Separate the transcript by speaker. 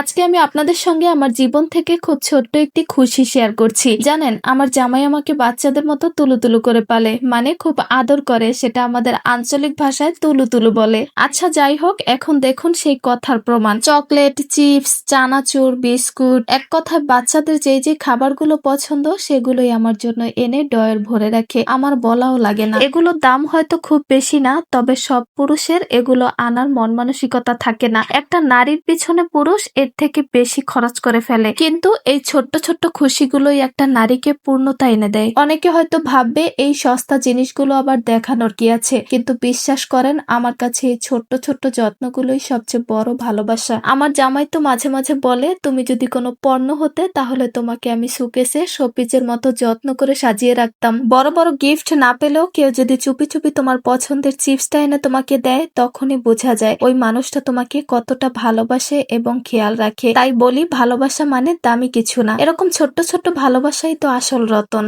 Speaker 1: আজকে আমি আপনাদের সঙ্গে আমার জীবন থেকে খুব ছোট্ট একটি খুশি শেয়ার করছি। জানেন, আমার জামাই আমাকে বাচ্চাদের মতো তুলু তুলু করে পালে মানে খুব আদর করে, সেটা আমাদের আঞ্চলিক ভাষায় তুলু তুলু বলে। আচ্ছা যাই হোক, এখন দেখুন সেই কথার প্রমাণ। চকলেট, চিপস, চানাচুর, বিস্কুট, এক কথায় বাচ্চাদের যে যে খাবারগুলো পছন্দ, সেগুলোই আমার জন্য এনে ডয়ের ভরে রাখে। আমার বলাও লাগে না। এগুলোর দাম হয়তো খুব বেশি না, তবে সব পুরুষের এগুলো আনার মন মানসিকতা থাকে না। একটা নারীর পিছনে পুরুষ এর থেকে বেশি খরচ করে ফেলে। কিন্তু এই ছোট্ট ছোট্ট খুশিগুলোই একটা নারীকে পূর্ণতা এনে দেয়। অনেকে হয়তো ভাববে, এই সস্তা জিনিসগুলো আবার দেখানোর কি আছে? কিন্তু বিশ্বাস করেন, আমার কাছে এই ছোট্ট ছোট্ট যত্নগুলোই সবচেয়ে বড় ভালোবাসা। আমার জামাই তো মাঝে মাঝে বলে, তুমি যদি কোনো পণ্য হতে, তাহলে তোমাকে আমি সুকেসে শোপিজের মতো যত্ন করে সাজিয়ে রাখতাম। বড় বড় গিফট না পেলেও কেউ যদি চুপি চুপি তোমার পছন্দের চিপসটা এনে তোমাকে দেয়, তখনই বোঝা যায়, ওই মানুষটা তোমাকে কতটা ভালোবাসে এবং খেয়াল রাখে। তাই বলি, ভালোবাসা মানে দামি কিছু না। এরকম ছোট্ট ছোট্ট ভালোবাসাই তো আসল রতন।